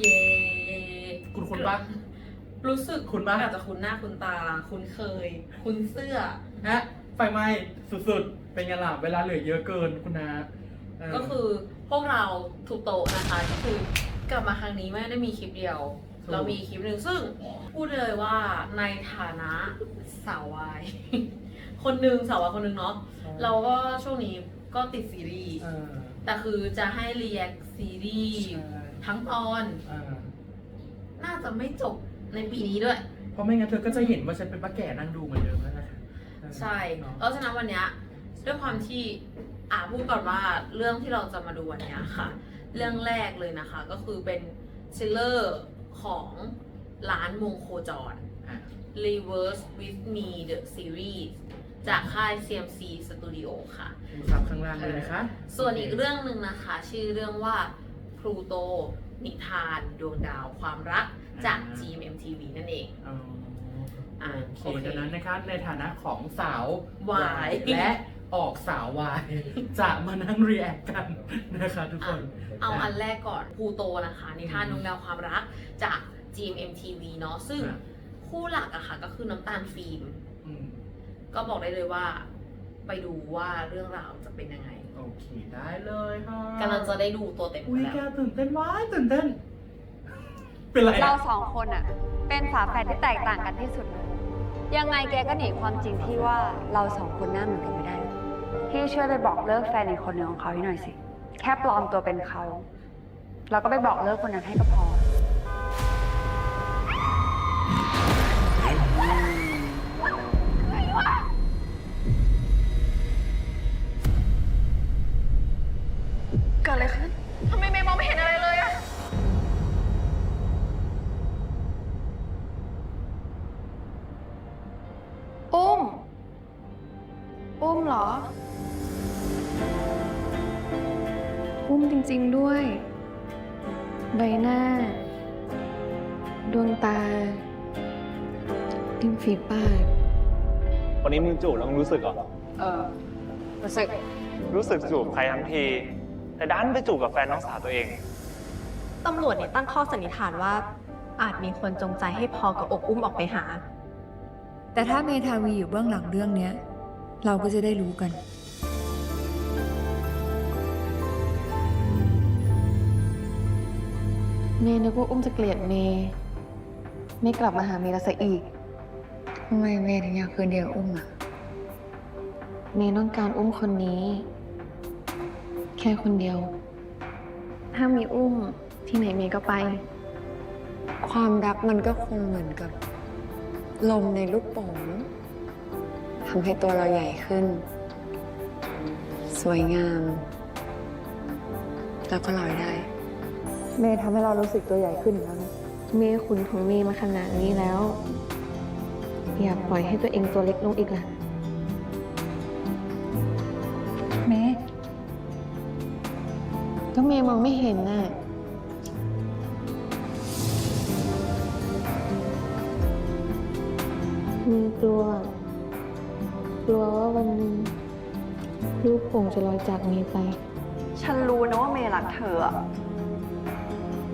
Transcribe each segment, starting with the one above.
เย่คุณคุณปะ รู้สึกคุ้นปะ อาจจะคุ้นหน้าคุ้นตา คุ้นเคย คุ้นเสื้อ ฮะ ไฟไหม้สุดๆ เป็นไงล่ะเวลาเหลือเยอะเกินคุณนะเก็คือพวกเราทุกโต๊ะนะคะก็คือกลับมาครั้งนี้ไม่ได้มีคลิปเดียว ถูก เรามีคลิปหนึ่งซึ่งพูดเลยว่าในฐานะสาววาย คนหนึ่งสาววายคนหนึ่งเนาะเราก็ช่วงนี้ก็ติดซีรีส์ เออ แต่คือจะให้รีแอคซีรีส์ใช่ ทั้งตอนอ่าน่าจะไม่จบในปีนี้ด้วย เพราะไม่งั้นเธอก็จะเห็นว่าฉันเป็นป้าแก่นั่งดูเหมือนเดิมแล้วนะคะเออใช่เนาะเพราะฉะนั้นวันเนี้ยด้วยความที่อ่าพูดก่อนว่าเรื่องที่เราจะมาดูวันเนี้ยค่ะ เรื่องแรกเลยนะคะ ก็คือเป็นซิลเลอร์ของร้านมงโคจร อะ Reverse with me the series จากค่าย CMC Studio ค่ะ ดูซับข้างล่างเลยนะคะส่วนอีกเรื่องหนึ่งนะคะ ชื่อเรื่องว่า พลูโต นิทาน ดวงดาว ความรักจาก GMMTV นั่นเอง อ๋ออะโอเคโอเค ดังนั้นนะคะในฐานะของสาววาย และออกสาววาย จะมานั่งรีแอคกันนะคะทุกคน เอาอันแรกก่อนพลูโตนะคะนิทานดวงดาวความรักจาก GMMTV เนาะซึ่งครับ คู่หลักอะค่ะก็คือน้ำตาลฟิล์ม อืมก็บอกได้เลยว่า ไปดูว่าเรื่องราวจะเป็นยังไงโอเคได้เลยค่ะกำลังจะได้ดูตัวเต็มอุ้ยแล้วแกตื่นเต้นว้ายตื่นเต้น เป็นไรเราอะสองคนอะเป็นฝาแฝดที่แตกต่างกันที่สุดเลยยังไงแกก็หนีความจริงที่ว่าเราสองคนหน้าเหมือนกันไม่ได้หรอกพี่ช่วยไปบอกเลิกแฟนอีกคนหนึ่งของเขาให้หน่อยสิ แค่ปลอมตัวเป็นเขาเราก็ไปบอกเลิกคนนั้นให้ก็พอ ด้วย ใบหน้า ดวงตาริมฝีปาก วันนี้มึงจูบแล้วมึงรู้สึกเหรอ เออรู้สึก รู้สึกจูบใครทั้งที แต่ดันไปจูบกับแฟนน้องสาวตัวเอง ตำรวจเนี่ยตั้งข้อสันนิษฐานว่า อาจมีคนจงใจให้พอกับอบอุ้มออกไปหา แต่ถ้าเมทาวีอยู่เบื้องหลังเรื่องเนี้ย เราก็จะได้รู้กัน เมย์นึกว่าอุ้มจะเกลียดเมย์ไม่กลับมาหาเมย์แล้วซะอีก ทำไมเมย์ถึงอยากคืนเดียวอุ้มอะเมย์ต้องการอุ้มคนนี้ แค่คนเดียว ถ้ามีอุ้มที่ไหนเมย์ก็ไป ความรักมันก็คงเหมือนกับ ลมในลูกโป่งทำให้ตัวเราใหญ่ขึ้น สวยงาม แล้วก็ลอยได้ เมย์ทำให้เรารู้สึกตัวใหญ่ขึ้นแล้วนะเมย์ขุนของเมย์มาขนาดนี้แล้ว อย่าปล่อยให้ตัวเองตัวเล็กลงอีกล่ะ เมย์ก็เมย์มองไม่เห็นน่ะเมย์กลัว กลัวว่าวันหนึ่งลูกโป่งจะลอยจากเมย์ไป ฉันรู้นะว่าเมย์รักเธออะ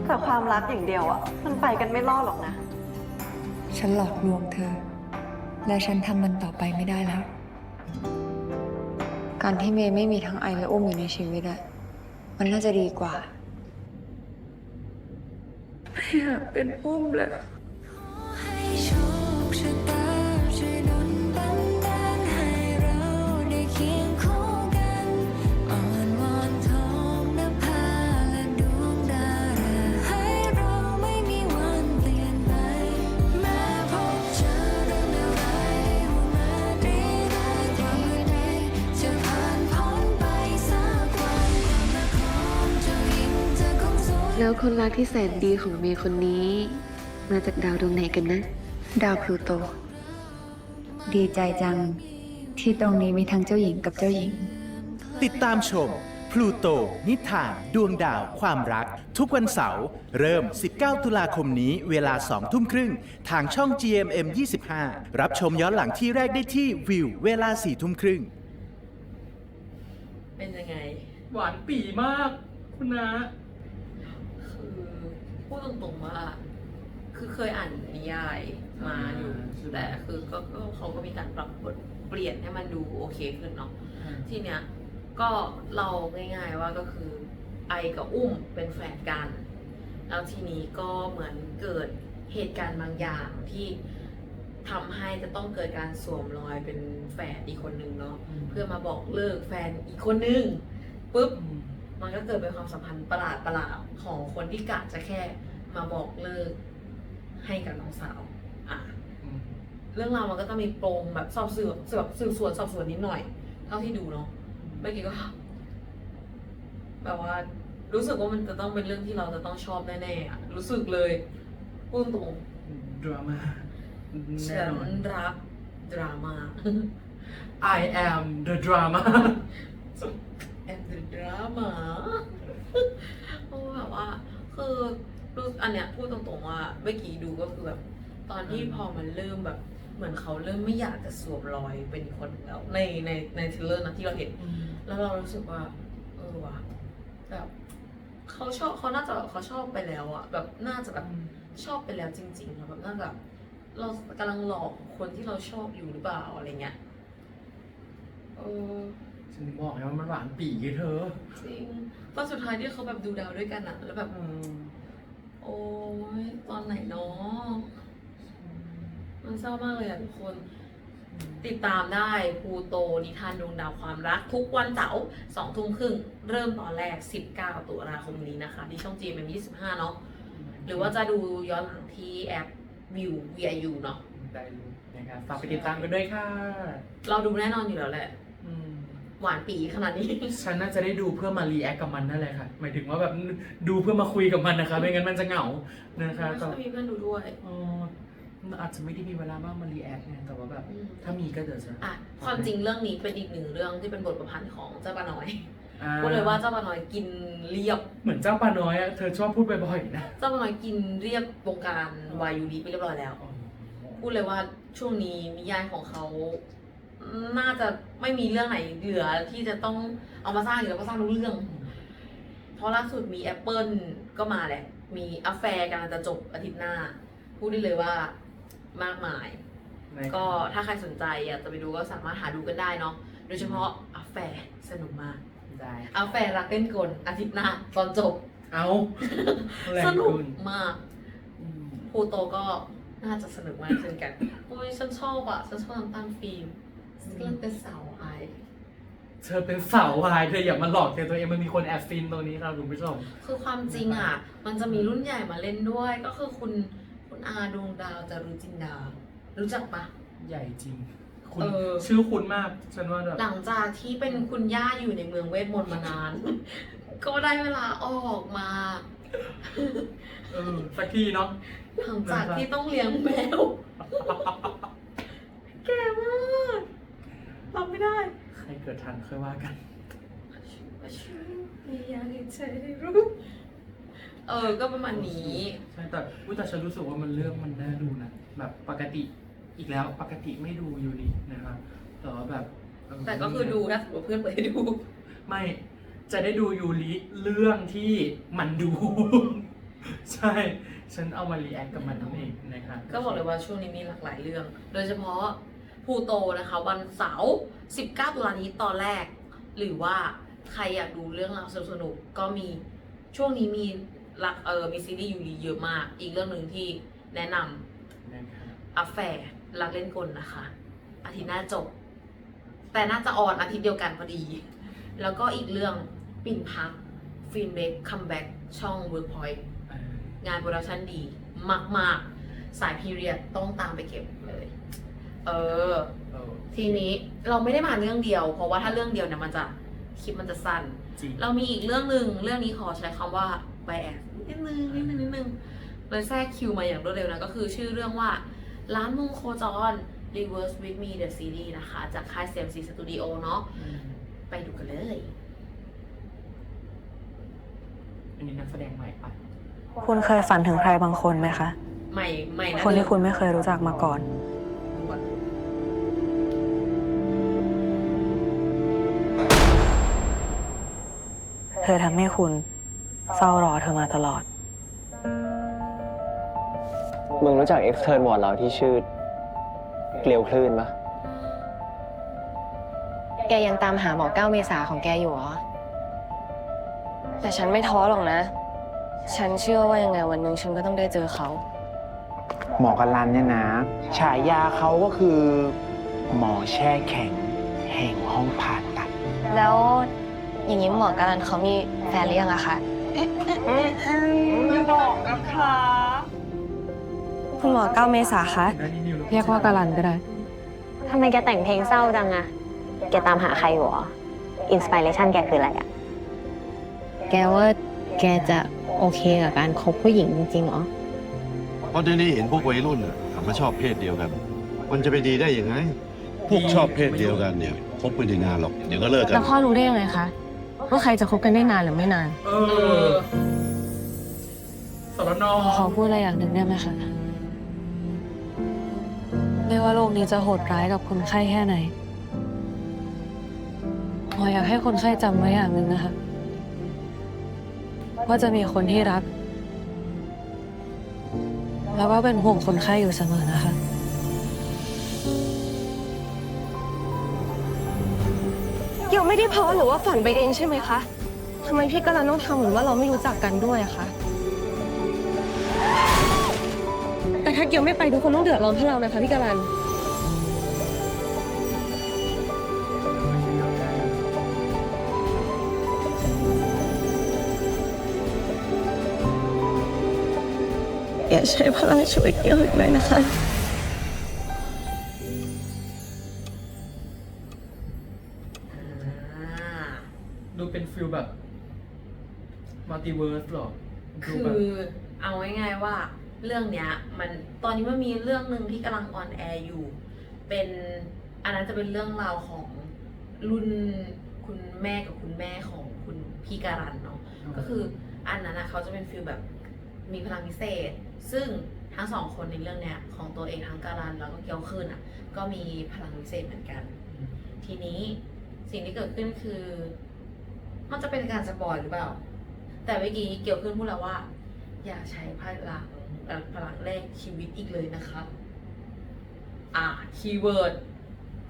แต่ความรักอย่างเดียวอะมันไปกันไม่รอดหรอกนะ ฉันหลอกลวงเธอ และฉันทำมันต่อไปไม่ได้แล้ว การที่เมย์ไม่มีทั้งไอและอุ้มอยู่ในชีวิตอะมันน่าจะดีกว่า ไม่อยากเป็นอุ้มเลย แล้วคนรักที่แสนดีของเมย์คนนี้ มาจากดาวดวงไหนกันนะ ดาวพลูโต ดีใจจัง ที่ตรงนี้มีทั้งเจ้าหญิงกับเจ้าหญิง ติดตามชม พลูโต นิทาน ดวงดาว ความรัก ทุกวันเสาร์ เริ่ม 19 ตุลาคมนี้ เวลา 2 ทุ่มครึ่ง ทางช่อง GMM 25 รับชมย้อนหลังที่แรกได้ที่วิว เวลา 4 ทุ่มครึ่ง เป็นยังไง หวานปี่มาก คุณนะ คือพูดตรงๆว่า คือเคยอ่านนิยายมาอยู่แต่คือก็ก็เขาก็มีการปรับบทเปลี่ยนให้มันดูโอเคขึ้นเนาะทีเนี้ยก็เราง่ายๆว่าก็คือไอกับอุ้มเป็นแฟนกัน แล้วทีนี้ก็เหมือนเกิดเหตุการณ์บางอย่างที่ทำให้จะต้องเกิดการสวมรอยเป็นแฟนอีกคนนึงเนาะเพื่อมาบอกเลิกแฟนอีกคนนึงปุ๊บ มันก็เกิดเป็นความสัมพันธ์ประหลาดประหลาดๆของคนที่กะจะแค่มาบอกเลิกให้กับน้องสาวอะเรื่องราวมันก็จะมีปมแบบสอบสืบแบบสืบสวนสอบสวนนิดหน่อย เท่าที่ดูเนาะเมื่อกี้ก็แบบว่ารู้สึกว่ามันจะต้องเป็นเรื่องที่เราจะต้องชอบแน่ๆอะรู้สึกเลยพูดตรงดราม่าแน่ฉันนอนรักดราม่า I am the drama แอบดราม่าเพราะแบบว่า คือรู้อันเนี้ยพูดตรงๆว่าเมื่อกี้ดูก็คือแบบตอนที่พอมันเริ่มแบบ เหมือนเขาเริ่มไม่อยากจะสวมรอยเป็นอีกคนหนึ่งแล้วในในในทริลเลอร์นะที่เราเห็น แล้วเรารู้สึกว่า เออว่ะแบบเขาชอบเขาน่าจะเขาชอบไปแล้วอะแบบน่าจะแบบชอบไปแล้วจริงๆอะแบบน่าจะแบบเรากำลังหลอกคนที่เราชอบอยู่หรือเปล่าอะไรเงี้ยเออ ฉันบอกไงว่ามันหวานปีไงเธอจริงตอนสุดท้ายที่เขาแบบดูดาวด้วยกันอะแล้วแบบโอ้ยตอนไหนเนาะมันเศร้ามากเลยอะทุกคน ติดตามได้ภูโตนิทานดวงดาวความรัก ทุกวันเสาร์สองทุ่มครึ่ง เริ่มตอนแรก 19 ตุลาคมนี้นะคะ ที่ช่อง GMM 25 เนาะหรือว่าจะดูย้อนหลังที่แอปวิว VIU เนาะได้เลยนะครับฝากไปติดตามกันด้วยค่ะ เราดูแน่นอนอยู่แล้วแหละ อืม หวานปีขนาดนี้ ฉันน่าจะได้ดูเพื่อมารีแอคกับมันนั่นแหละค่ะ หมายถึงว่าแบบดูเพื่อมาคุยกับมันนะคะ ไม่งั้นมันจะเหงา นะคะไม่ก็ค่อยมีเพื่อนดูด้วยเอออาจจะไม่ได้มีเวลาบ้างมารีแอคไงแต่ว่าแบบอืมถ้ามีก็เดี๋ยวจะอะความจริงเรื่องนี้เป็นอีกหนึ่งเรื่องที่เป็นบทประพันธ์ของเจ้าปาน้อยอ่พูดเลยว่าเจ้าปาน้อยกินเรียบ เหมือนเจ้าปลาน้อยอะเธอชอบพูดบ่อยๆนะ เจ้าปาน้อยกินเรียบวงการวายูดีไปเรียบร้อยแล้ว พูดเลยว่าช่วงนี้นิยายของเขา น่าจะไม่มีเรื่องไหนเหลือที่จะต้องเอามาสร้างอยู่แล้วก็สร้างรู้เรื่อง เพราะล่าสุดมีแอปเปิลก็มาแหละ มีอัฟแฟร์กำลังจะจบอาทิตย์หน้า พูดได้เลยว่ามากมาย ก็ถ้าใครสนใจอยากจะไปดูก็สามารถหาดูกันได้เนาะโดยเฉพาะอัฟแฟร์สนุกมากได้อัฟแฟร์รักเล่นกลอาทิตย์หน้าตอนจบ เอาแรงสนุกเกินมากอืมพูโตก็น่าจะสนุกมากเช่นกันโอ้ยฉันชอบอะ ฉันชอบน้ำตาลฟิล์ม ฉันก็เป็นสาวไอายเธอเป็นสาววายเธออย่ามาหลอกตัวเองมันมีคนแอบฟินตรงนี้ครับคุณผู้ชม คือความจริงอะ มันจะมีรุ่นใหญ่มาเล่นด้วย ก็คือคุณคุณอาดวงดาวจารุจินดา รู้จักปะ ใหญ่จริง คุณเออ ชื่อคุณมากฉันว่าแบบหลังจากที่เป็นคุณย่าอยู่ในเมืองเวทมนต์มานาน ก็ได้เวลาออกมา เออสักทีเนาะ หลังจากที่ต้องเลี้ยงแมว แก่มากรับไม่ได้ ใครเกิดทันค่อยว่ากันไม่อยากให้เธอได้รู้ เออ ก็ประมาณนี้ ใช่แต่อุ๊ยแต่ฉันรู้สึกว่ามันเรื่องมันน่าดูนะแบบปกติอีกแล้วปกติไม่ดูอยู่ดีนะครับแต่ว่าแบบเแต่ก็คือดูถ้าสมมติเพื่อนเปิดให้ดู ไม่จะได้ดูยูริเรื่องที่มันดู ใช่ ฉันเอามารีแอคกับมันนั่นเองนะครับก็บอกเลยว่าช่วงนี้มีหลากหลายเรื่อง โดยเฉพาะ ภูโตนะคะ วันเสาร์ 19 ตุลานี้ตอนแรก หรือว่าใครอยากดูเรื่องราวสนุกๆก็มีช่วงนี้มีละเออมีซีรีส์ยูรีเยอะมาก อีกเรื่องหนึ่งที่แนะนำนะครับอัฟแฟร์รักเล่นกลนะคะ อาทิตย์หน้าจบ แต่น่าจะออนอาทิตย์เดียวกันพอดี แล้วก็อีกเรื่องปิ่นพักฟินเบกคัมแบ็กช่อง Workpoint เอองานโปรดักชันดีมาก ๆ สายพีเรียดต้องตามไปเก็บเลย เออเออ ทีนี้เราไม่ได้มาเรื่องเดียว เพราะว่าถ้าเรื่องเดียวเนี่ยมันจะคลิปมันจะสั้น จริง เรามีอีกเรื่องหนึ่งเรื่องนี้ขอใช้คำว่า bias นิดนึงนิดนึงนิดนึงเลยแทรกคิวมาอย่างรวดเร็วนะ ก็คือชื่อเรื่องว่าร้านมุงโคจร reverse with me the series นะคะ จากค่าย CMC Studio เนาะไปดูกันเลย อันนี้นักแสดงใหม่ปะคุณเคยฝันถึงใครบางคนไหมคะ ใหม่ใหม่นะคนที่เดิคุณไม่เคยรู้จักมาก่อน ธอทำให้คุณเฝ้ารอเธอมาตลอด มึงรู้จักเอ็กซ์เทิร์นวอร์ดเราที่ชื่อ เกลียวคลื่นปะแกยังตามหาหมอเก้าเมษาของแกอยู่เหรอ แต่ฉันไม่ท้อหรอกนะ ฉันเชื่อว่ายังไงวันหนึ่งฉันก็ต้องได้เจอเขา หมอกันลันเนี่ยนะ ฉายาเขาก็คือ หมอแช่แข็ง แห่งห้องผ่าตัด แล้ว อย่างนี้หมอการันเขามีแฟนหรือยังอะคะไม่บอกนะคะ คุณหมอเก้าเมษาคะได้นิดนึงเรียกว่าการันก็ได้ ทำไมแกแต่งเพลงเศร้าจังอะแกตามหาใครอยู่หรออินสปิเรชันแกคืออะไรอะแกว่าแกจะโอเคกับการคบผู้หญิงจริงๆเหรอ เพราะเดี๋ยวนี้เห็นพวกวัยรุ่นน่ะหันมาชอบเพศเดียวกัน มันจะไปดีได้ยังไง พวกชอบเพศเดียวกันเนี่ยคบไม่ได้นานหรอก เดี๋ยวก็เลิกกัน แล้วพ่อรู้ได้ยังไงคะ ว่าใครจะคบกันได้นานหรือไม่นาน เออสรนขอพูดอะไรอย่างหนึ่งได้ไหมคะไม่ว่าโลกนี้จะโหดร้ายกับคนไข้แค่ไหนหมออยากให้คนไข้จำไว้อย่างหนึ่งนะคะ ว่าจะมีคนที่รัก แล้วก็เป็นห่วงคนไข้อยู่เสมอนะคะ เกี่ยวไม่ได้เพ้อหรือว่าฝันไปเองใช่ไหมคะทำไมพี่กรันต้องทำเหมือนว่าเราไม่รู้จักกันด้วยอะคะ แต่ถ้าเกี่ยวไม่ไปทุกคนต้องเดือดร้อนเพราะเรานะคะพี่กรันอย่าใช้พลังช่วยเกี่ยวอีกเลยนะคะ เวิร์สหรอดูคือแบบเอาง่ายๆว่าเรื่องเนี้ย มันตอนนี้มันมีเรื่องหนึ่งที่กำลังออนแอร์อยู่ เป็นอันนั้นจะเป็นเรื่องราวของรุ่นคุณแม่กับคุณแม่ของคุณพี่การันเนาะก็คืออันนั้นนะเขาจะเป็นฟิลแบบมีพลังพิเศษ ซึ่งทั้งสองคนในเรื่องเนี้ยของตัวเองทั้งการันแล้วก็เกียวขึ้นอะก็มีพลังพิเศษเหมือนกัน ทีนี้สิ่งที่เกิดขึ้นคือ มันจะเป็นการสปอยหรือเปล่า แต่เมื่อกี้เกี่ยวขึ้นพูดแล้วว่า อย่าใช้พลังเอ่อพลังแรกชีวิตอีกเลยนะคะ อ่าคีย์เวิร์ด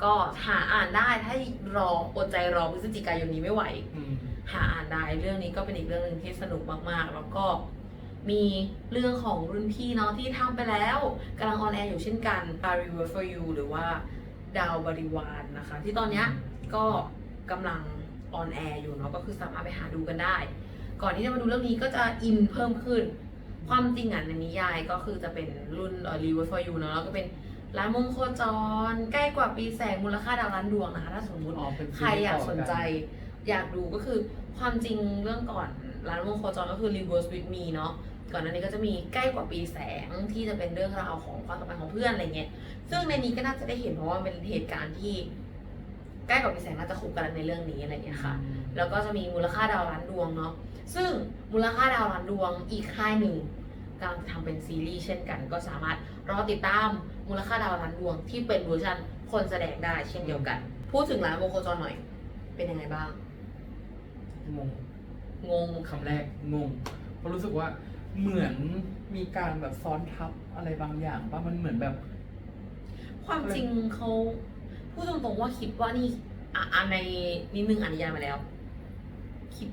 ก็หาอ่านได้ถ้ารออดใจรอพฤศจิกายนนี้ไม่ไหวอืมหาอ่านได้เรื่องนี้ก็เป็นอีกเรื่องหนึ่งที่สนุกมากๆ แล้วก็มีเรื่องของรุ่นพี่เนาะที่ทำไปแล้วกำลังออนแอร์อยู่เช่นกัน a River for You หรือว่าดาวบริวารนนะคะ ที่ตอนเนี้ยก็กำลังออนแอร์อยู่เนาะก็คือสามารถไปหาดูกันได้ ก่อนที่จะมาดูเรื่องนี้ก็จะอินเพิ่มขึ้น ความจริงอะในนิยายก็คือจะเป็นรุ่นเอ่อ River for You เนาะแล้วก็เป็นร้านมงโคจร ใกล้กว่าปีแสงมูลค่าดาวล้านดวงนะคะ ถ้าสมมุติอ๋อเป็นฟิลใครอยากสนใจต่ออยากดูก็คือความจริงเรื่องก่อนร้านวงโคจรก็คือ Reverse with me เนาะก่อนหน้านี้ก็จะมีใกล้กว่าปีแสงที่จะเป็นเรื่องราวของความสัมพันธ์ของเพื่อนอะไรเงี้ยซึ่งในนี้ก็น่าจะได้เห็นเพราะว่ามันเป็นเหตุการณ์ที่ ใกล้กว่าปีแสงน่าจะคบกันในเรื่องนี้อะไรเงี้ยค่ะ แล้วก็จะมีมูลค่าดาวล้านดวงเนาะ ซึ่งมูลค่าดาวล้านดวงอีกค่ายหนึ่งกำลังจะทำเป็นซีรีส์เช่นกัน ก็สามารถรอติดตามมูลค่าดาวล้านดวงที่เป็นเวอร์ชันคนแสดงได้เช่นเดียวกัน พูดถึงร้านโมโคจรหน่อย เป็นยังไงบ้าง งง งงคำแรกงง เพราะรู้สึกว่าเหมือนมีการแบบซ้อนทับอะไรบางอย่างป่ะมันเหมือนแบบ ความจริงเขา พูดตรงๆว่าคิดว่านี่อะอะในนิดนึงอ่านนิยายมาแล้ว คิด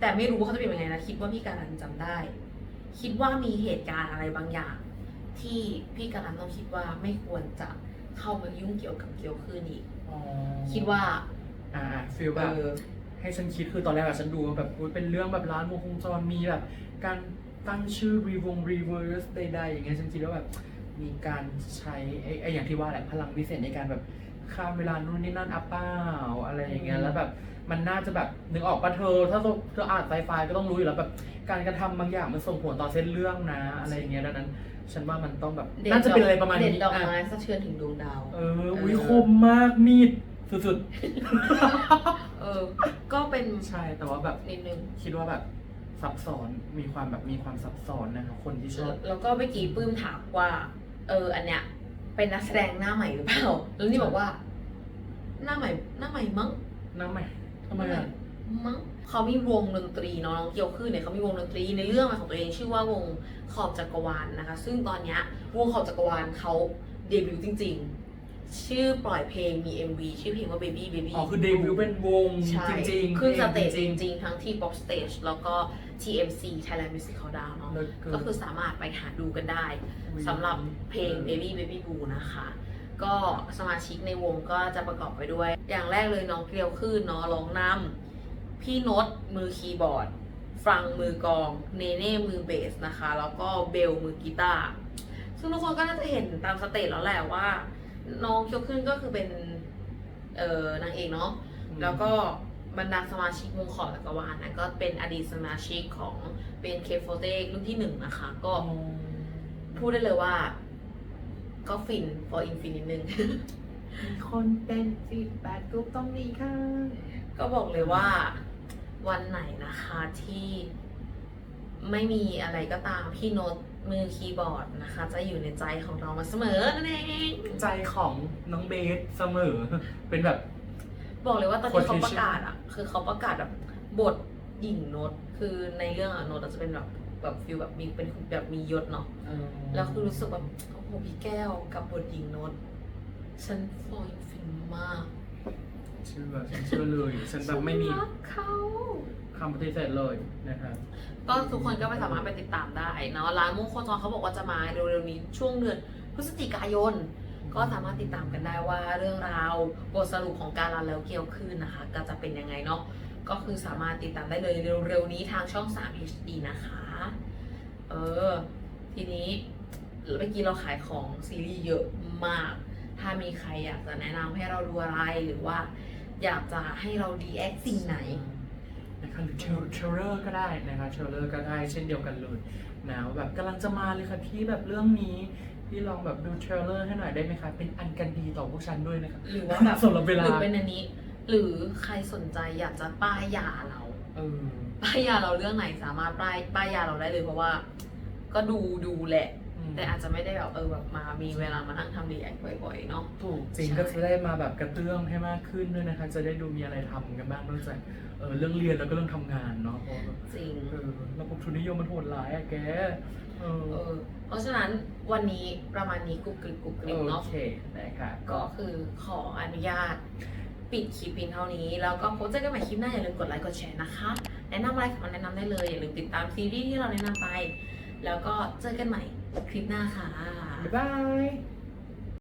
แต่ไม่รู้ว่าเขาจะเป็นยังไงนะคิดว่าพี่การันจำได้ คิดว่ามีเหตุการณ์อะไรบางอย่าง ที่พี่การันต้องคิดว่าไม่ควรจะเข้ามายุ่งเกี่ยวกับเกี่ยวขึ้นอีกอ๋อคิดว่า อ่าฟิลเอแบบอให้ฉันคิดคือตอนแรกอะฉันดูว่าแบบอุ๊ยเป็นเรื่องแบบร้านวงคงจรมีแบบ การตั้งชื่อรีวงรีเวิร์สใดๆอย่างเงี้ยฉันคิดว่าแบบมีการใช้ไอ้ไอ้อย่างที่ว่าแหละพลังพิเศษในการแบบ ข้ามเวลานู่นนี่นั่นอัปเปล่าอะไรอย่างเงี้ยอืมแล้วแบบมันน่าจะแบบนึกออกปะเธอ ถ้าเธออ่านไซไฟก็ต้องรู้อยู่แล้วแบบการกระทำบางอย่างมันส่งผลต่อเส้นเรื่องนะ อะไรอย่างเงี้ยดังนั้น ฉันว่ามันต้องแบบน่าจะเป็นอะไรประมาณเด่นนี้ดอกอะไม้สะเทือนถึงดวงดาว เอออุ้ยคมมากมีดสุดเออ ก็เป็นๆใช่แต่ว่าแบบนิดนึงคิดว่าแบบซับซ้อนมีความแบบมีความซับซ้อนนะครับคนที่ชอบแล้วก็เมื่อกี้ปื้มถามว่า เอออันเนี้ย เป็นนักแสดงหน้าใหม่หรือเปล่า แล้วนี่บอกว่า หน้าใหม่ หน้าใหม่มั้งน้ำใหม่ทำไมอะมั้งเขามีวงดนตรีเนาะน้องเกียวขึ้นเนี่ยเขามีวงดนตรีในเรื่องของตัวเองชื่อว่าวงขอบจักรวาลนะคะ ซึ่งตอนเนี้ยวงขอบจักรวาลเขาเดบิวต์จริง ๆ ชื่อปล่อยเพลงมี MV ชื่อเพลงว่า Baby Baby อ๋อคือเดบิวต์เป็นวงใช่จริงๆขึ้นสเตจจจริงริงๆ ทั้งที่ Pop Stage แล้วก็ TMC Thailand Music Countdown เนาะเลิศเกินก็คือสามารถไปหาดูกันได้อุ๊ยสำหรับเพลง Baby Baby Blue นะคะ ก็สมาชิกในวงก็จะประกอบไปด้วย อย่างแรกเลยน้องเกลียวขึ้นเนาะร้องนำพี่โนตมือคีย์บอร์ดฟรังมือกลองเนเน่มือเบสนะคะ แล้วก็เบลมือกีตาร์ซึ่งทุกคนก็น่าจะเห็นตามสเตจแล้วแหละว่า น้องเกียวขึ้นก็คือเป็นเอ่อนางเอกเนาะแล้วก็บรรดาสมาชิกวงขอบจักรวาลนะก็เป็นอดีตสมาชิกของเป็นเคฟโฟเต้รุ่นที่หนึ่งนะคะ ก็พูดได้เลยว่า ก็ฟิน for infinite นิดนึงมีคนเป็นฟีดแบ็กกรุ๊ปต้องมีค่ะ ก็บอกเลยว่าวันไหนนะคะที่ไม่มีอะไรก็ตามพี่โน้ต มือคีย์บอร์ดนะคะ จะอยู่ในใจของเรามาเสมอนั่นเองใจของน้องเบสเสมอ เป็นแบบ บอกเลยว่าตอนที่เขา Quotation ประกาศอะ คือเขาประกาศแบบบทหญิงโน้ตคือในเรื่องอะโน้ตจะเป็นแบบแบบฟิลแบบมีเป็นแบบมียศเนาะเออแล้วคือรู้สึกแบบโอ้โหพี่แก้วกับบทหญิงโน้ตฉันฟอยฟินมาก เชื่อฉันเชื่อเลยฉันแบบไม่มีรักเขาคำปฏิเสธเลยนะครับ ก็ทุกคนก็ไปสามารถไปติดตามได้เนาะร้านมุ่งโคจรเขาบอกว่าจะมาเร็วๆนี้ช่วงเดือนพฤศจิกายน ก็สามารถติดตามกันได้ว่าเรื่องราวบทสรุปของการรันแล้วเกี่ยวขึ้นนะคะ ก็จะเป็นยังไงเนาะก็คือสามารถติดตามได้เลยเร็วๆนี้ทางช่อง 3 HD นะคะ เออ ทีนี้เมื่อกี้เราขายของซีรีส์เยอะมาก ถ้ามีใครอยากจะแนะนำให้เราดูอะไรหรือว่า อยากจะให้เราดีแอคสิ่งไหนนะคะหรือเทรลเลอร์ก็ได้นะคะเทรลเลอร์ก็ได้เช่นเดียวกันเลยนะแบบกำลังจะมาเลยค่ะพี่แบบเรื่องนี้พี่ลองแบบดูเทรลเลอร์ให้หน่อยได้ไหมคะเป็นอันกันดีต่อพวกฉันด้วยนะคะหรือว่าแบบสำหรับเวลาหรือเป็นอันนี้ หรือใครสนใจอยากจะป้ายยาเราเออป้ายยาเราเรื่องไหนสามารถป้ายป้ายยาเราได้เลยเพราะว่า ก็ดูดูแหละอืม แต่อาจจะไม่ได้แบบเออแบบมามีเวลามานั่งทำรีแอคบ่อยๆเนาะ ถูกจริงก็จะได้มาแบบกระเตื้องให้มากขึ้นด้วยนะคะ จะได้ดูมีอะไรทำกันบ้างนอกจากเออเรื่องเรียนแล้วก็เรื่องทำงานเนาะเพราะว่าจริง เออระบบทุนนิยมมันโหดร้ายอะแกเออเออ เพราะฉะนั้นวันนี้ประมาณนี้กรุบกริบกรุบกริบโอเนาะ เคนะคะก็คือขออนุญาต ปิดคลิปเพียงเท่านี้ แล้วก็พบเจอกันใหม่คลิปหน้าอย่าลืมกดไลค์กดแชร์นะคะ แนะนำอะไรของมันแนะนำได้เลย อย่าลืมติดตามซีรีส์ที่เราแนะนำไป แล้วก็เจอกันใหม่คลิปหน้าค่ะ บ๊ายบาย